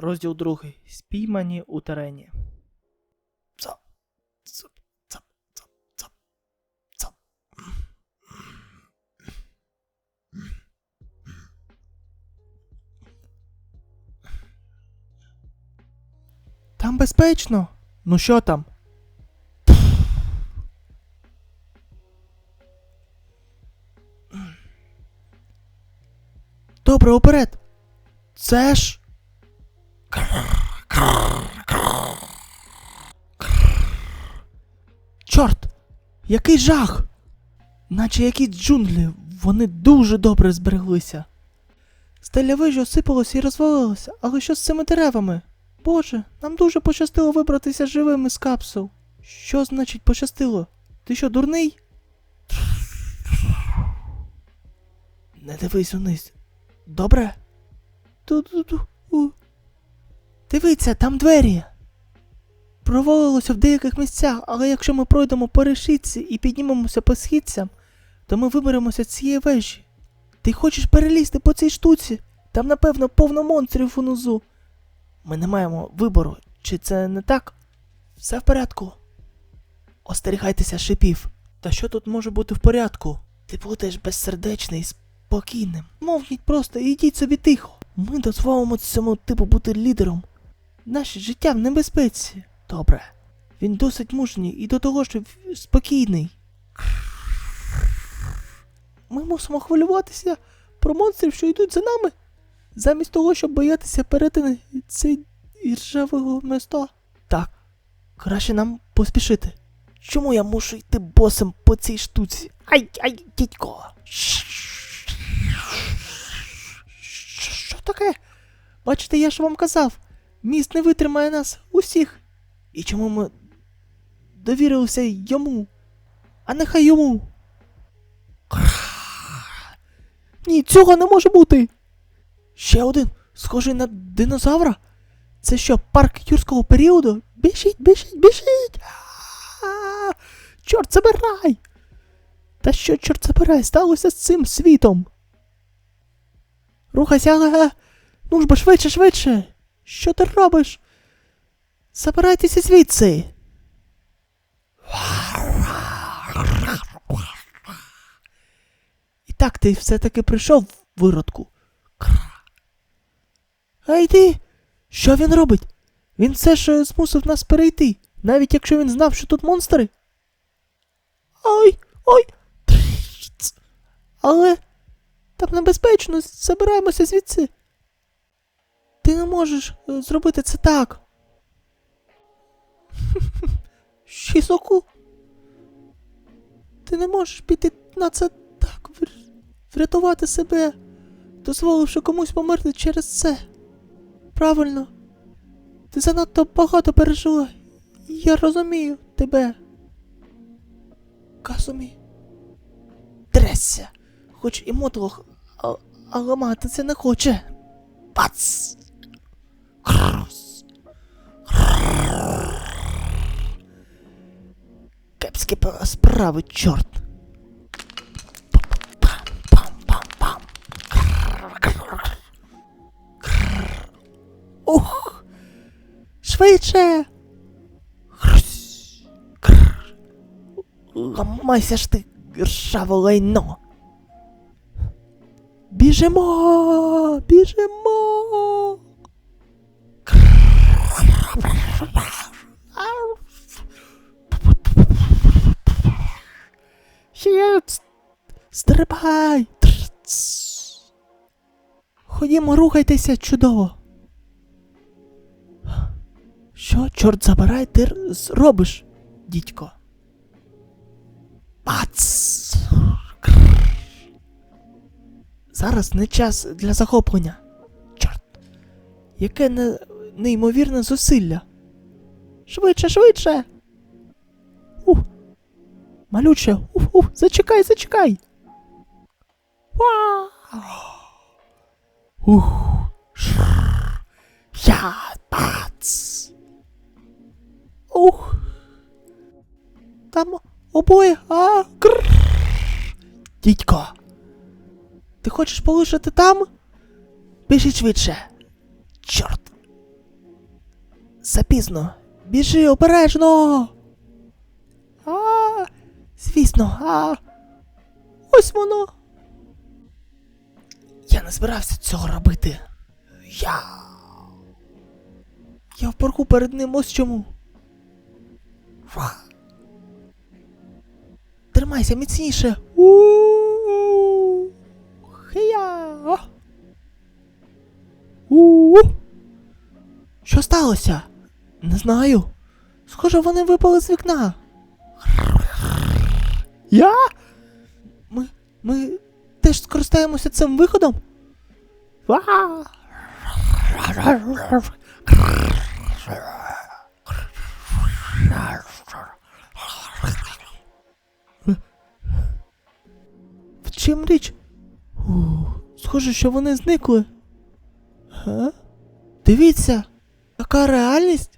Розділ другий. Спіймані у терені. Цап, цап, цап, цап, цап, цап. Там безпечно. Ну що там? Добре, уперед. Це ж. Чорт! Який жах! Наче якісь джунглі, вони дуже добре збереглися. Стеля вежі осипалося і розвалилося, але що з цими деревами? Боже, нам дуже пощастило вибратися живими з капсул. Що значить пощастило? Ти що, дурний? Не дивись униз. Добре? Ту-ту-ту. Дивіться, там двері. Провалилося в деяких місцях, але якщо ми пройдемо по решітці і піднімемося по східцям, то ми виберемося з цієї вежі. Ти хочеш перелізти по цій штуці? Там, напевно, повно монстрів унизу. Ми не маємо вибору, чи це не так? Все в порядку. Остерігайтеся шипів. Та що тут може бути в порядку? Ти будеш безсердечний і спокійним. Мовчіть просто і йдіть собі тихо. Ми дозволимо цьому типу бути лідером. Наше життя в небезпеці. Добре. Він досить мужній і до того ж спокійний. Ми мусимо хвилюватися про монстрів, що йдуть за нами, замість того, щоб боятися перетини цей іржавого міста. Так, краще нам поспішити. Чому я мушу йти босом по цій штуці? Ай, ай, дідько. Що таке? Бачите, я ж вам казав, міст не витримає нас усіх. І чому ми довірилися йому, а нехай йому. Ні, цього не може бути. Ще один, схожий на динозавра. Це що, парк юрського періоду? Біжіть, біжіть, біжіть. Чорт забирай! Та що, чорт забирай, сталося з цим світом? Рухайся. Ну ж бо швидше, швидше. Що ти робиш? Забирайтеся звідси. І так ти все-таки прийшов, виродку. Ей ти! Що він робить? Він все ж е, змусив нас перейти, навіть якщо він знав, що тут монстри. Ой, ой. Але там небезпечно, забираємося звідси. Ти не можеш е, зробити це так. Шізоку. Ти не можеш піти на це так, врятувати себе, дозволивши комусь померти через це. Правильно. Ти занадто багато пережила. Я розумію тебе. Казумі. Тресся. Хоч і мотлох, але мати це не хоче. Пац! Кепські справи, чорт. Ух! Швидше! Ламайся ж ти, ржаве лайно! Біжимо! Біжимо! Стрибай! Ходімо, рухайтеся чудово. Що, чорт забирай, ти зробиш, дідько? Пац! Зараз не час для захоплення. Чорт. Яке не... неймовірне зусилля. Швидше, швидше. Ух. Малюче, уф, уф, зачекай, зачекай. Ух. Я пац. Ух. Там обоє, а. Дідько. Ти хочеш полишити там? Біжи швидше. Чорт. Запізно. Біжи обережно. А, звісно, а. Ось воно. Я не збирався цього робити. Я. Я в парку перед ним ось чому. Ва. Тримайся міцніше. У-у-у. Хия. У-у. Що сталося? Не знаю. Схоже, вони випали з вікна. Я? Ми. Ми теж скористаємося цим виходом? В чим річ? Ух, схоже, що вони зникли. Га? Дивіться, така реальність.